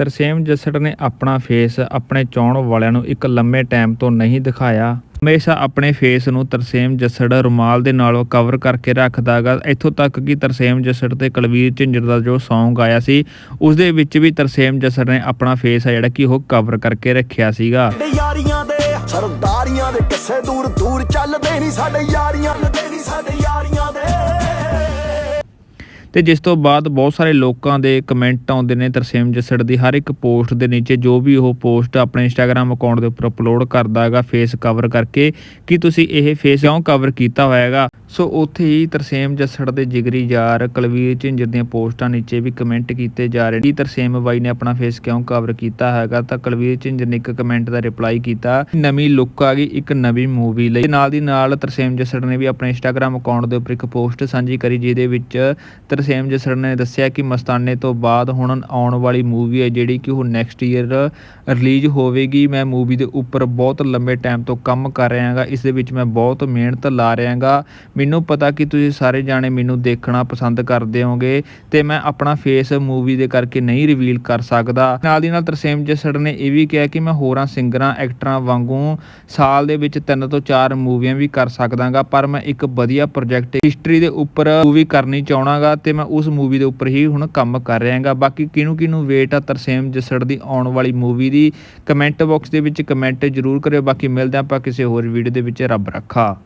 ਤਰਸੇਮ ਜੱਸੜ ਨੇ ਆਪਣਾ ਫੇਸ ਆਪਣੇ ਚਾਹਣ ਵਾਲਿਆਂ ਨੂੰ ਇੱਕ ਲੰਮੇ ਟਾਈਮ ਤੋਂ ਨਹੀਂ ਦਿਖਾਇਆ। ਹਮੇਸ਼ਾ ਆਪਣੇ ਫੇਸ ਨੂੰ ਤਰਸੇਮ ਜੱਸੜ ਰੁਮਾਲ ਦੇ ਨਾਲ ਕਵਰ ਕਰਕੇ ਰੱਖਦਾਗਾ। ਇੱਥੋਂ ਤੱਕ ਕਿ ਤਰਸੇਮ ਜੱਸੜ ਤੇ ਕਲਵੀਰ ਝਿੰਜਰ ਦਾ ਜੋ Song ਆਇਆ ਸੀ ਉਸ ਦੇ ਵਿੱਚ ਵੀ ਤਰਸੇਮ ਜੱਸੜ ਨੇ ਆਪਣਾ ਫੇਸ ਆ ਜਿਹੜਾ ਕਿ ਉਹ ਕਵਰ ਕਰਕੇ ਰੱਖਿਆ ਸੀਗਾ। ਯਾਰੀਆਂ ਦੇ, ਸਰਦਾਰੀਆਂ ਦੇ ਕਿੱਸੇ ਦੂਰ ਦੂਰ ਚੱਲਦੇ ਨਹੀਂ ਸਾਡੇ ਯਾਰੀਆਂ ਦੇ ਨਹੀਂ ਸਾਡੇ ਯਾਰੀਆਂ ਦੇ। ਤੇ ਜਿਸ ਤੋਂ ਬਾਅਦ ਬਹੁਤ ਸਾਰੇ ਲੋਕਾਂ ਦੇ ਕਮੈਂਟ ਆਉਂਦੇ ਨੇ, ਤਰਸੇਮ ਜੱਸੜ ਦੀ ਹਰ ਇੱਕ ਪੋਸਟ ਦੇ ਨੀਚੇ, ਜੋ ਵੀ ਉਹ ਪੋਸਟ ਆਪਣੇ ਇੰਸਟਾਗ੍ਰam ਅਕਾਊਂਟ ਦੇ ਉੱਪਰ ਅਪਲੋਡ ਕਰਦਾ ਹੈਗਾ ਫੇਸ ਕਵਰ ਕਰਕੇ, ਕਿ ਤੁਸੀਂ ਇਹ ਫੇਸ ਕਿਉਂ ਕਵਰ ਕੀਤਾ ਹੋਇਆ ਹੈਗਾ? ਸੋ ਉੱਥੇ ਹੀ ਤਰਸੇਮ ਜੱਸੜ ਦੇ ਜਿਗਰੀ ਯਾਰ ਕੁਲਵੀਰ ਝਿੰਜਰ ਦੀਆਂ ਪੋਸਟਾਂ ਨੀਚੇ ਵੀ ਕਮੈਂਟ ਕੀਤੇ ਜਾ ਰਹੇ ਨੇ, ਕਿ ਤਰਸੇਮ ਬਾਈ ਨੇ ਆਪਣਾ ਫੇਸ ਕਿਉਂ ਕਵਰ ਕੀਤਾ ਹੈਗਾ? ਤਾਂ ਕੁਲਵੀਰ ਝਿੰਜਰ ਨੇ ਇੱਕ ਕਮੈਂਟ ਦਾ ਰਿਪਲਾਈ ਕੀਤਾ, ਨਵੀਂ ਲੁੱਕ ਆ ਗਈ ਇੱਕ ਨਵੀਂ ਮੂਵੀ ਲਈ। ਨਾਲ ਦੀ ਨਾਲ ਤਰਸੇਮ ਜੱਸੜ ਨੇ ਵੀ ਆਪਣੇ ਇੰਸਟਾਗ੍ਰam ਅਕਾਊਂਟ ਦੇ ਉੱਪਰ ਇੱਕ ਪੋਸਟ ਸਾਂਝੀ ਕਰੀ, ਜਿਹਦੇ ਵਿੱਚ ਤਰਸੇਮ ਜੱਸੜ ਨੇ ਦੱਸਿਆ ਕਿ ਮਸਤਾਨੇ ਤੋਂ ਬਾਅਦ ਹੁਣ ਆਉਣ ਵਾਲੀ ਮੂਵੀ ਹੈ ਜਿਹੜੀ ਕਿ ਉਹ ਨੈਕਸਟ ਈਅਰ ਰਿਲੀਜ਼ ਹੋਵੇਗੀ। ਮੈਂ ਮੂਵੀ ਦੇ ਉੱਪਰ ਬਹੁਤ ਲੰਬੇ ਟਾਈਮ ਤੋਂ ਕੰਮ ਕਰ ਰਿਹਾ ਹਾਂਗਾ ਇਸ ਦੇ ਵਿੱਚ ਮੈਂ ਬਹੁਤ ਮਿਹਨਤ ਲਾ ਰਿਹਾ ਹਾਂਗਾ ਮੈਨੂੰ ਪਤਾ ਕਿ ਤੁਸੀਂ ਸਾਰੇ ਜਾਣੇ ਮੈਨੂੰ ਦੇਖਣਾ ਪਸੰਦ ਕਰਦੇ ਹੋਗੇ ਤੇ ਮੈਂ ਆਪਣਾ ਫੇਸ ਮੂਵੀ ਦੇ ਕਰਕੇ ਨਹੀਂ ਰਿਵੀਲ ਕਰ ਸਕਦਾ। ਨਾਲ ਦੀ ਨਾਲ ਤਰਸੇਮ ਜੱਸੜ ਨੇ ਇਹ ਵੀ ਕਿਹਾ ਕਿ ਮੈਂ ਹੋਰਾਂ ਸਿੰਗਰਾਂ ਐਕਟਰਾਂ ਵਾਂਗੂ ਸਾਲ ਦੇ ਵਿੱਚ ਤਿੰਨ ਤੋਂ ਚਾਰ ਮੂਵੀਆਂ ਵੀ ਕਰ ਸਕਦਾਗਾ, ਪਰ ਮੈਂ ਇੱਕ ਵਧੀਆ ਪ੍ਰੋਜੈਕਟ ਹਿਸਟਰੀ ਦੇ ਉੱਪਰ ਮੂਵੀ ਕਰਨੀ ਚਾਹਣਾਗਾ ਤੇ ਮੈਂ ਉਸ ਮੂਵੀ ਦੇ ਉੱਪਰ ਹੀ ਹੁਣ ਕੰਮ ਕਰ ਰਿਹਾ ਬਾਕੀ ਕਿਹਨੂੰ ਕਿਹਨੂੰ ਵੇਟ ਆ ਤਰਸੇਮ ਜੱਸੜ ਦੀ ਆਉਣ ਵਾਲੀ ਮੂਵੀ ਦੀ ਕਮੈਂਟ ਬਾਕਸ ਦੇ ਵਿੱਚ ਕਮੈਂਟ ਜ਼ਰੂਰ ਕਰਿਓ। ਬਾਕੀ ਮਿਲਦੇ ਆਪਾਂ ਕਿਸੇ ਹੋਰ ਵੀਡੀਓ ਦੇ ਵਿੱਚ। ਰੱਬ ਰੱਖਾ।